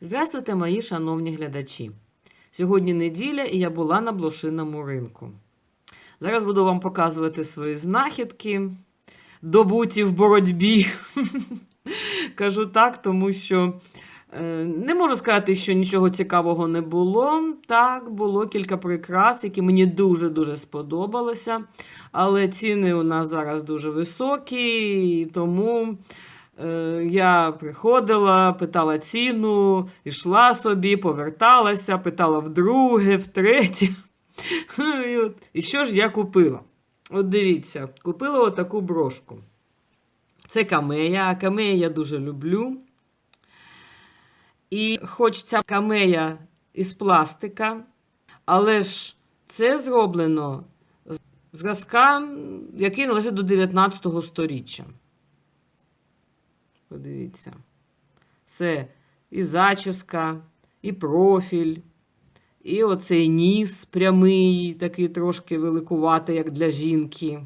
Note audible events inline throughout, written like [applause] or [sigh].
Здравствуйте, мої шановні глядачі! Сьогодні неділя і я була на блошиному ринку. Зараз буду вам показувати свої знахідки, добуті в боротьбі. [laughs] Кажу так, тому що е, не можу сказати, що нічого цікавого не було. Так, було кілька прикрас, які мені дуже-дуже сподобалося. Але ціни у нас зараз дуже високі, і тому. Е, Я приходила, питала ціну, йшла собі, поверталася, питала вдруге, втретє. [laughs] І, от, і що ж я купила? От дивіться, купила отаку брошку. Це камея, а камея я дуже люблю. І хоч ця камея із пластика, але ж це зроблено зразка, який належить до 19 століття. Подивіться. Це і зачіска, і профіль, і оцей ніс прямий, такий трошки великуватий, як для жінки.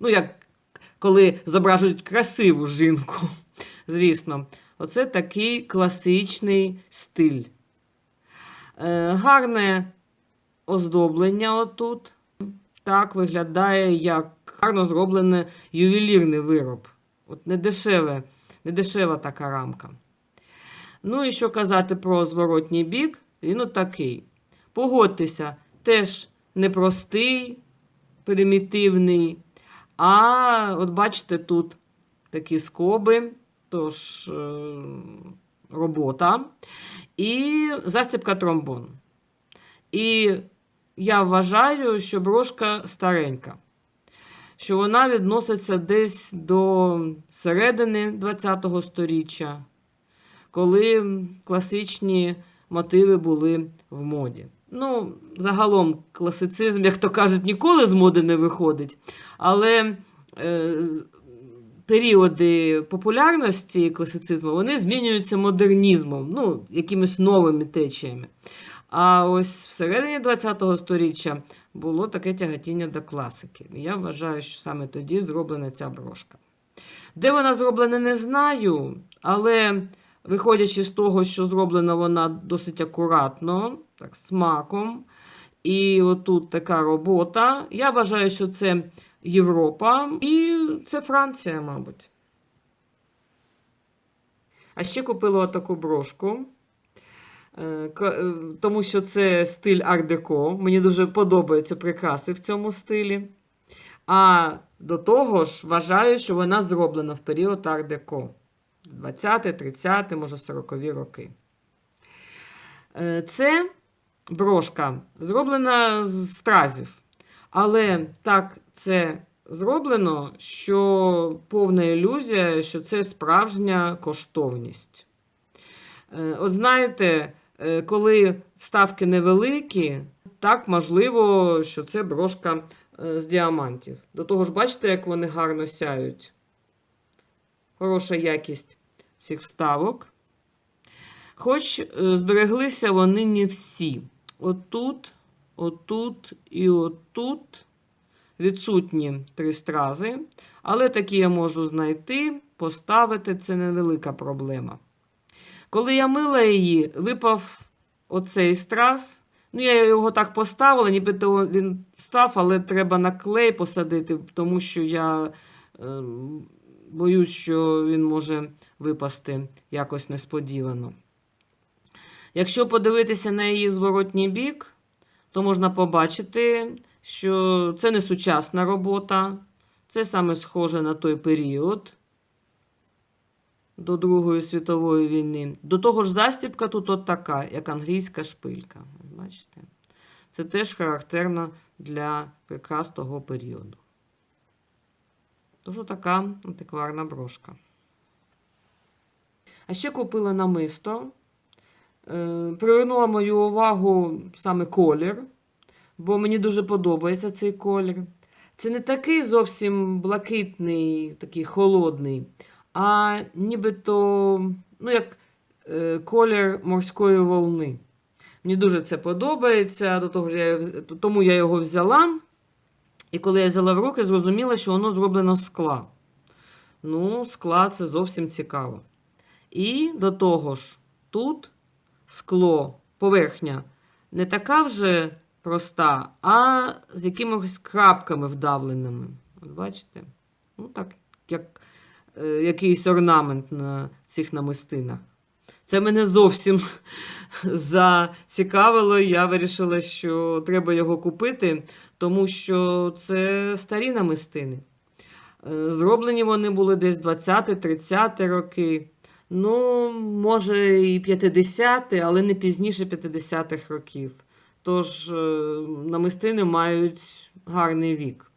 Ну, як коли зображують красиву жінку. [laughs] Звісно, оце такий класичний стиль. Е, гарне оздоблення отут. Так виглядає як гарно зроблений ювелірний вироб. От не дешеве. Недешева така рамка. Ну і що казати про зворотній бік, він отакий. Погодьтеся, теж непростий, примітивний. А от бачите, тут такі скоби, тож е, робота. І застібка тромбон. І я вважаю, що брошка старенька що вона відноситься десь до середини ХХ століття, коли класичні мотиви були в моді. Ну, загалом, класицизм, як то кажуть, ніколи з моди не виходить. Але е, періоди популярності класицизму вони змінюються модернізмом, ну, якимись новими течіями. А ось всередині ХХ століття було таке тяготіння до класики. Я вважаю, що саме тоді зроблена ця брошка. Де вона зроблена, не знаю, але виходячи з того, що зроблена вона досить акуратно, так, смаком. І отут така робота. Я вважаю, що це Європа і це Франція, мабуть. А ще купила таку брошку. Е, е, тому що це стиль ар-деко. Мені дуже подобаються прикраси в цьому стилі. А до того ж, вважаю, що вона зроблена в період ар-деко. 20, 30, може 40 роки. Е, це брошка зроблена з стразів. Але так це зроблено, що повна ілюзія, що це справжня коштовність. От знаєте, коли вставки невеликі, так можливо, що це брошка е, з діамантів. До того ж, бачите, як вони гарно сяють. Хороша якість цих вставок. Хоч е, збереглися вони не всі. Отут, отут і отут відсутні три стрази. Але такі я можу знайти, поставити це невелика проблема. Коли я мила її, випав оцей страс. Ну, я його так поставила, нібито він став, але треба на клей посадити, тому що я е, боюсь, що він може випасти якось несподівано. Якщо подивитися на її зворотній бік, то можна побачити, що це не сучасна робота, це саме схоже на той період до Другої світової війни. До того ж, застібка тут от така, як англійська шпилька. Бачите? Це теж характерно для прикрас того періоду. Тож така антикварна брошка. А ще купила намисто. Е, привернула мою увагу саме колір, бо мені дуже подобається цей колір. Це не такий зовсім блакитний, такий холодний, а нібито, ну, як е, колір морської волни. Мені дуже це подобається, до того ж я, тому я його взяла. І коли я взяла в руки, зрозуміла, що воно зроблено з скла. Ну, скла це зовсім цікаво. І до того ж, тут скло, поверхня не така вже проста, а з якимись крапками вдавленими. От бачите? Ну, так, як якийсь орнамент на цих намистинах. Це мене зовсім [laughs] зацікавило. Я вирішила, що треба його купити, тому що це старі намистини. Е, Зроблені вони були десь 20-30 роки. Ну, може, і 50, але не пізніше 50-х років. Тож е, намистини мають гарний вік.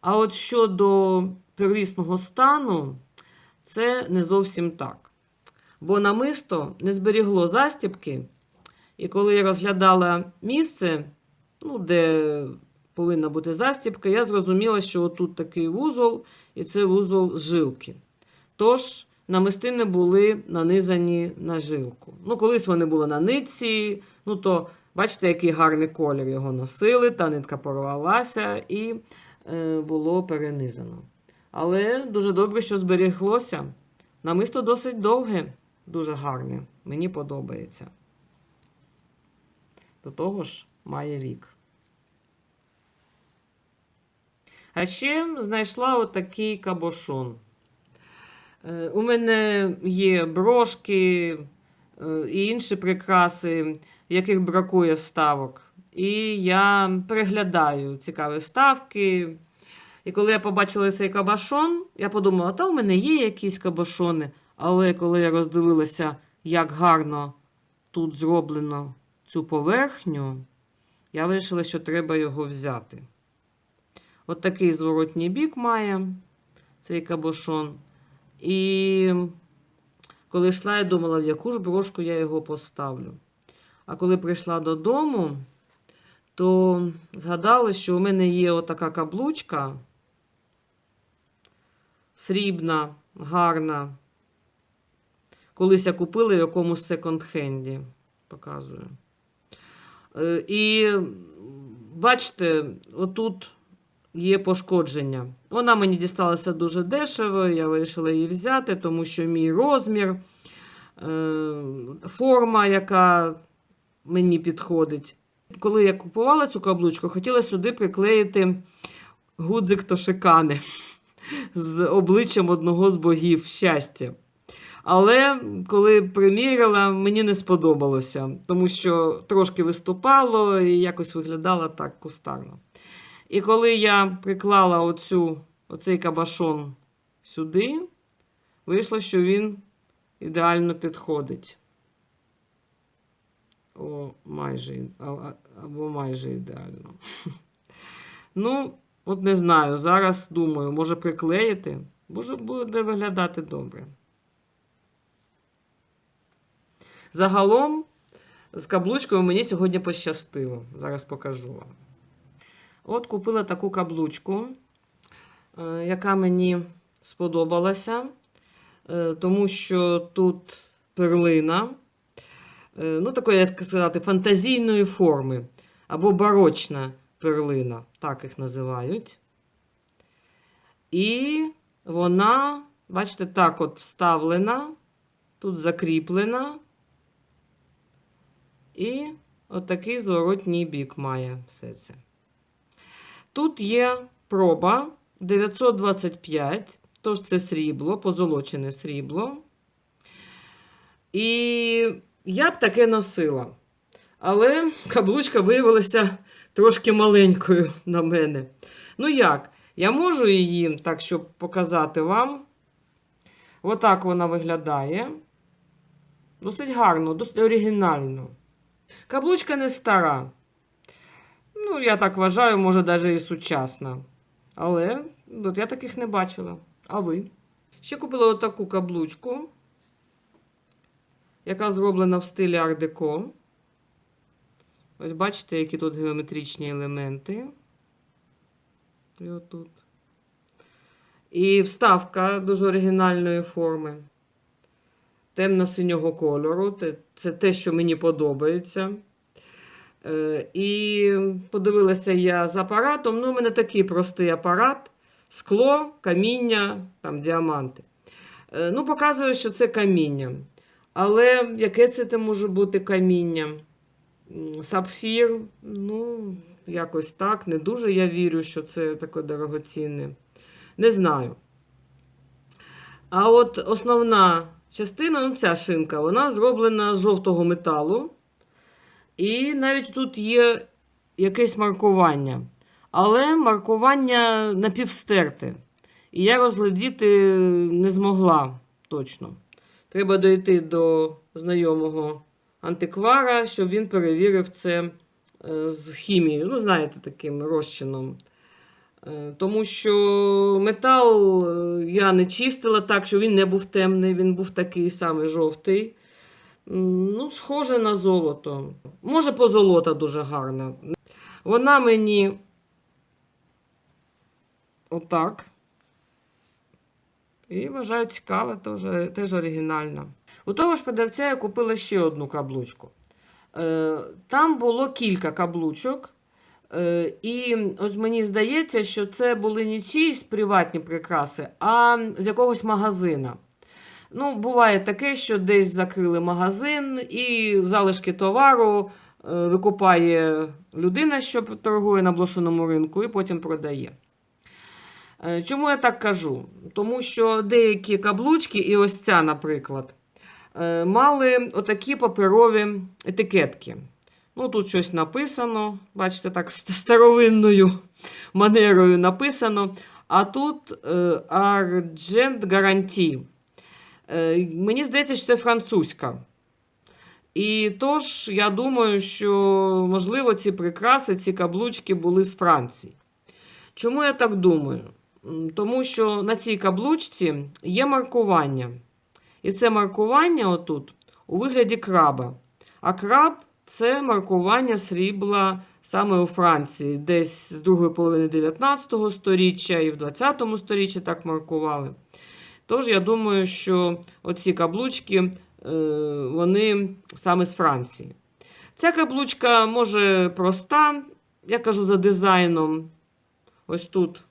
А от щодо первісного стану, це не зовсім так. Бо намисто не зберігло застібки, і коли я розглядала місце, ну, де повинна бути застібка, я зрозуміла, що отут такий вузол, і це вузол жилки. Тож, намистини були нанизані на жилку. Ну, колись вони були на нитці, ну то бачите, який гарний колір його носили, та нитка порвалася і е, було перенизано. Але дуже добре, що зберіглося. Намисто досить довге, дуже гарне. Мені подобається. До того ж, має вік. А ще знайшла отакий кабошон. Е, У мене є брошки е, і інші прикраси, яких бракує вставок. І я переглядаю цікаві вставки. І коли я побачила цей кабашон, я подумала, та у мене є якісь кабашони. Але коли я роздивилася, як гарно тут зроблено цю поверхню, я вирішила, що треба його взяти. От такий зворотній бік має цей кабошон. І коли йшла, я думала, в яку ж брошку я його поставлю. А коли прийшла додому, то згадала, що у мене є отака каблучка срібна, гарна. Колись я купила в якомусь секонд-хенді. Показую. Е, І бачите, отут є пошкодження. Вона мені дісталася дуже дешево, я вирішила її взяти, тому що мій розмір, е, форма, яка мені підходить. Коли я купувала цю каблучку, хотіла сюди приклеїти гудзик Тошикани з обличчям одного з богів щастя. Але коли приміряла, мені не сподобалося, тому що трошки виступало і якось виглядало так кустарно. І коли я приклала оцю, оцей кабашон сюди, вийшло, що він ідеально підходить. О, майже, або майже ідеально. [laughs] Ну, от не знаю. Зараз думаю, може приклеїти, може буде виглядати добре. Загалом, з каблучкою мені сьогодні пощастило. Зараз покажу вам. От купила таку каблучку, е, яка мені сподобалася, е, тому що тут перлина, е, ну, такої, як сказати, фантазійної форми, або барочна перлина, так їх називають. І вона, бачите, так от вставлена, тут закріплена. І отакий зворотній бік має все це. Тут є проба 925, тож це срібло, позолочене срібло. І я б таке носила. Але каблучка виявилася трошки маленькою на мене. Ну як? Я можу її, так, щоб показати вам. Отак вона виглядає. Досить гарно, досить оригінально. Каблучка не стара. Ну, я так вважаю, може, навіть і сучасна. Але от я таких не бачила. А ви? Ще купила отаку каблучку, яка зроблена в стилі ар-деко. Ось бачите, які тут геометричні елементи. І отут. І вставка дуже оригінальної форми. Темно-синього кольору. Це те, що мені подобається. Е, І подивилася я з апаратом. Ну, у мене такий простий апарат: скло, каміння, там діаманти. Е, Ну, показує, що це каміння. Але яке це може бути каміння? Сапфір, ну, якось так. Не дуже я вірю, що це таке дорогоцінне. Не знаю. А от основна частина, ну ця шинка, вона зроблена з жовтого металу. І навіть тут є якесь маркування. Але маркування напівстерте. І я розглядіти не змогла точно. Треба дойти до знайомого антиквара, щоб він перевірив це е, з хімією. Ну, знаєте, таким розчином. Е, Тому що метал е, я не чистила так, що він не був темний, він був такий самий жовтий. Ну, схоже на золото. Може, позолота дуже гарна. Вона мені отак. І вважаю цікава, теж, теж оригінальна. У того ж продавця я купила ще одну каблучку. Е, Там було кілька каблучок. Е, І от мені здається, що це були не чиїсь приватні прикраси, а з якогось магазина. Ну, буває таке, що десь закрили магазин, і залишки товару е, викупає людина, що торгує на блошиному ринку, і потім продає. Е, Чому я так кажу? Тому що деякі каблучки, і ось ця, наприклад, е, мали отакі паперові етикетки. Ну, тут щось написано, бачите, так [laughs] старовинною манерою написано. А тут е, Argent Guarantee. Е, Мені здається, що це французька. І тож, я думаю, що, можливо, ці прикраси, ці каблучки були з Франції. Чому я так думаю? Тому що на цій каблучці є маркування. І це маркування отут у вигляді краба. А краб це маркування срібла саме у Франції, десь з другої половини 19 століття і в 20 столітті так маркували. Тож я думаю, що оці каблучки е, вони саме з Франції. Ця каблучка може проста, я кажу за дизайном. Ось тут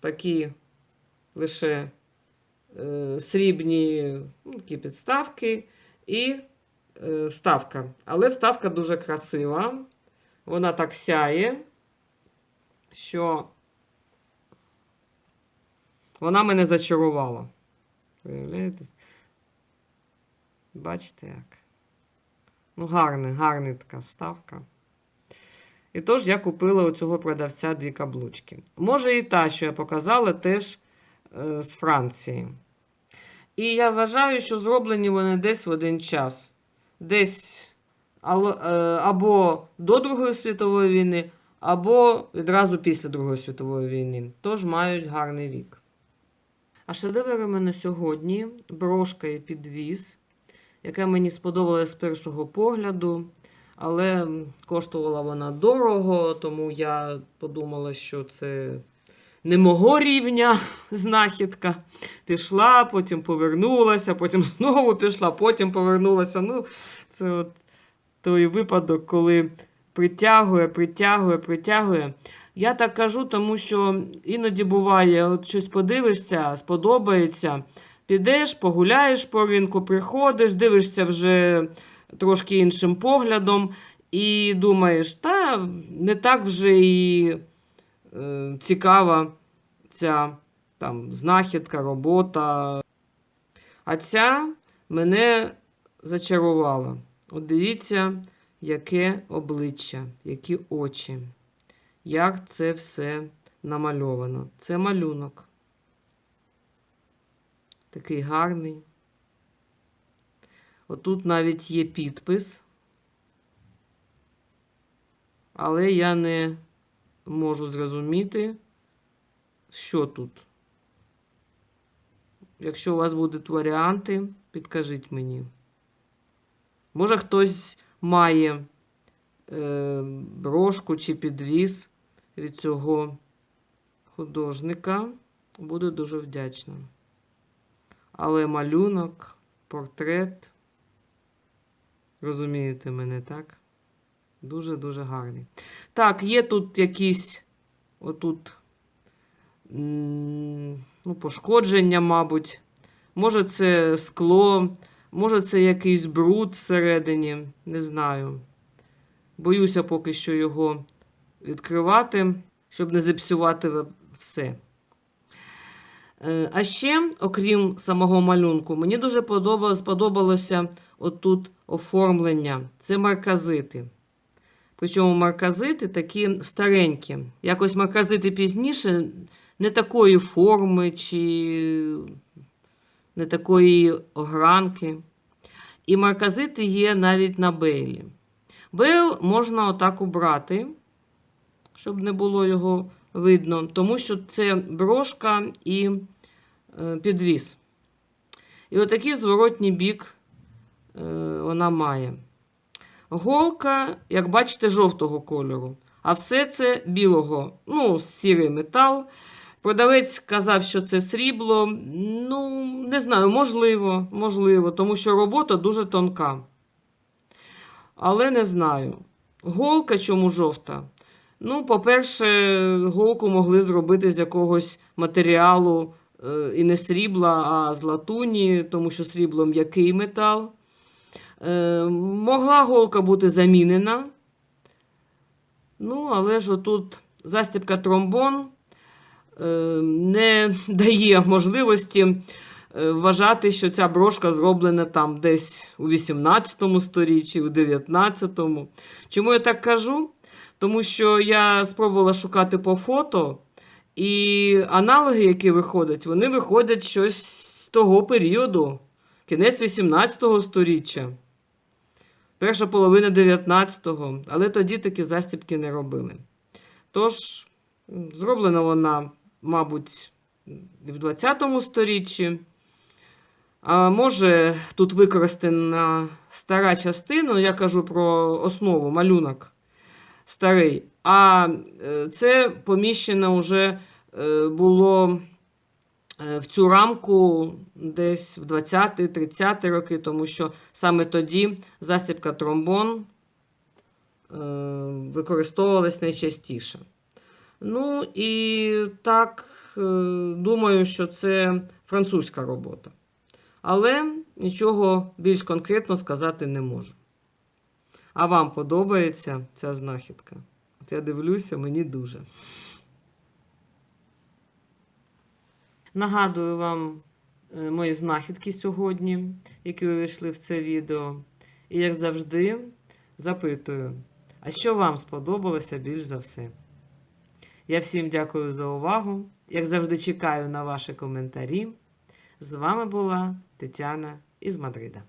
такі лише е, срібні ну, такі підставки і е, вставка. Але вставка дуже красива. Вона так сяє, що вона мене зачарувала. Виявляєте? Бачите як? Ну, гарна, гарна така вставка. І тож я купила у цього продавця дві каблучки. Може, і та, що я показала, теж е, з Франції. І я вважаю, що зроблені вони десь в один час. Десь е, або до Другої світової війни, або відразу після Другої світової війни. Тож мають гарний вік. А шедеврами на сьогодні брошка і підвіз, яка мені сподобалась з першого погляду. Але коштувала вона дорого, тому я подумала, що це не мого рівня [laughs] знахідка. Пішла, потім повернулася, потім [laughs] знову пішла, потім повернулася. Ну, це от той випадок, коли притягує, притягує, притягує. Я так кажу, тому що іноді буває, от щось подивишся, сподобається. Підеш, погуляєш по ринку, приходиш, дивишся вже трошки іншим поглядом, і думаєш, та не так вже і е, цікава ця там, знахідка, робота. А ця мене зачарувала. От дивіться, яке обличчя, які очі, як це все намальовано. Це малюнок. Такий гарний. Отут навіть є підпис, але я не можу зрозуміти, що тут. Якщо у вас будуть варіанти, підкажіть мені. Може, хтось має е, брошку чи підвіз від цього художника, буду дуже вдячна. Але малюнок, портрет. Розумієте мене, так? Дуже-дуже гарний. Так, є тут якісь отут ну, пошкодження, мабуть. Може, це скло Може, це якийсь бруд всередині, не знаю. Боюся поки що його відкривати, щоб не зіпсувати все. Е, А ще, окрім самого малюнку, мені дуже подоба- сподобалося отут оформлення. Це марказити. Причому марказити такі старенькі. Якось марказити пізніше не такої форми чи не такої огранки. І марказити є навіть на бейлі. Бейл можна отак убрати, щоб не було його видно, тому що це брошка і е, підвіс. І отакий зворотній бік вона має. Голка, як бачите, жовтого кольору, а все це білого, ну, сірий метал. Продавець сказав, що це срібло. Ну, не знаю, можливо, можливо, тому що робота дуже тонка. Але не знаю. Голка чому жовта? Ну, по-перше, голку могли зробити з якогось матеріалу е, і не срібла, а з латуні, тому що срібло м'який метал. Е, могла голка бути замінена. Ну, але ж отут застібка тромбон е, не [laughs] дає можливості е, вважати, що ця брошка зроблена там десь у 18 сторіччі, у 19-му. Чому я так кажу? Тому що я спробувала шукати по фото, і аналоги, які виходять, вони виходять щось з того періоду, кінець 18 сторіччя. Перша половина 19-го, але тоді такі застібки не робили. Тож, зроблена вона, мабуть, в 20-му сторіччі. А може, тут використана стара частина, я кажу про основу, малюнок старий. А е, це поміщено вже е, було в цю рамку десь в 20-30 роки, тому що саме тоді застібка тромбон е, використовувалась найчастіше. Ну і так, е, думаю, що це французька робота. Але нічого більш конкретно сказати не можу. А вам подобається ця знахідка? От я дивлюся, мені дуже. Нагадую вам е, мої знахідки сьогодні, які увійшли в це відео. І, як завжди, запитую, а що вам сподобалося більш за все? Я всім дякую за увагу. Як завжди, чекаю на ваші коментарі. З вами була Тетяна із Мадрида.